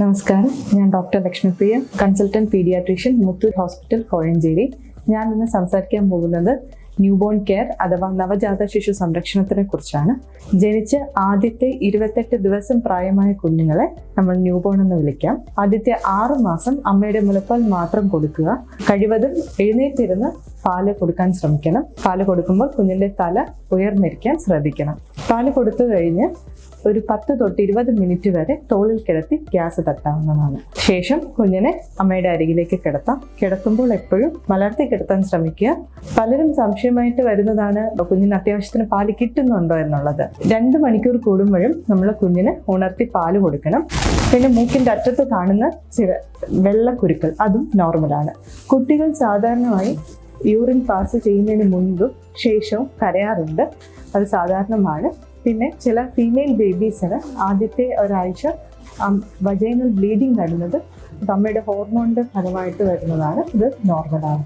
നമസ്കാരം. ഞാൻ doctor Lakshmipriya consultant paediatrician Muthoor hospital Kozhencherry. ഞാൻ ഇന്ന് സംസാരിക്കാൻ പോകുന്നത് ന്യൂബോൺ കെയർ അഥവാ നവജാത ശിശു സംരക്ഷണത്തിനെ കുറിച്ചാണ്. ജനിച്ച് ആദ്യത്തെ ഇരുപത്തെട്ട് ദിവസം പ്രായമായ കുഞ്ഞുങ്ങളെ നമ്മൾ ന്യൂബോൺ എന്ന് വിളിക്കാം. ആദ്യത്തെ ആറ് മാസം അമ്മയുടെ മുലപ്പാൽ മാത്രം കൊടുക്കുക. കഴിവതും എഴുന്നേറ്റിരുന്ന് പാൽ കൊടുക്കാൻ ശ്രമിക്കണം. പാൽ കൊടുക്കുമ്പോൾ കുഞ്ഞിന്റെ തല ഉയർന്നിരിക്കാൻ ശ്രദ്ധിക്കണം. പാൽ കൊടുത്തു കഴിഞ്ഞ് ഒരു പത്ത് തൊട്ട് ഇരുപത് മിനിറ്റ് വരെ തോളിൽ കിടത്തി ഗ്യാസ് തട്ടാവുന്നതാണ്. ശേഷം കുഞ്ഞിനെ അമ്മയുടെ അരികിലേക്ക് കിടത്താം. കിടത്തുമ്പോൾ എപ്പോഴും മലർത്തി കിടത്താൻ ശ്രമിക്കുക. പലരും സംശയമായിട്ട് വരുന്നതാണ് കുഞ്ഞിന് അത്യാവശ്യത്തിന് പാൽ കിട്ടുന്നുണ്ടോ എന്നുള്ളത്? രണ്ട് മണിക്കൂർ കൂടുമ്പോഴും നമ്മൾ കുഞ്ഞിന് ഉണർത്തി പാൽ കൊടുക്കണം. പിന്നെ മൂക്കിന്റെ അറ്റത്ത് കാണുന്ന ചില വെള്ളക്കുരുക്കൾ അതും നോർമലാണ് കുട്ടികൾ സാധാരണമായി യൂറിൻ പാസ് ചെയ്യുന്നതിന് മുൻപും ശേഷവും കരയാറുണ്ട്. അത് സാധാരണമാണ്. പിന്നെ ചില ഫീമെയിൽ ബേബീസിന് ആദ്യത്തെ ഒരാഴ്ച വജൈനൽ ബ്ലീഡിങ് വരുന്നത്. അമ്മയുടെ ഹോർമോണിന്റെ ഫലമായിട്ട് വരുന്നതാണ് ഇത് നോർമലാണ്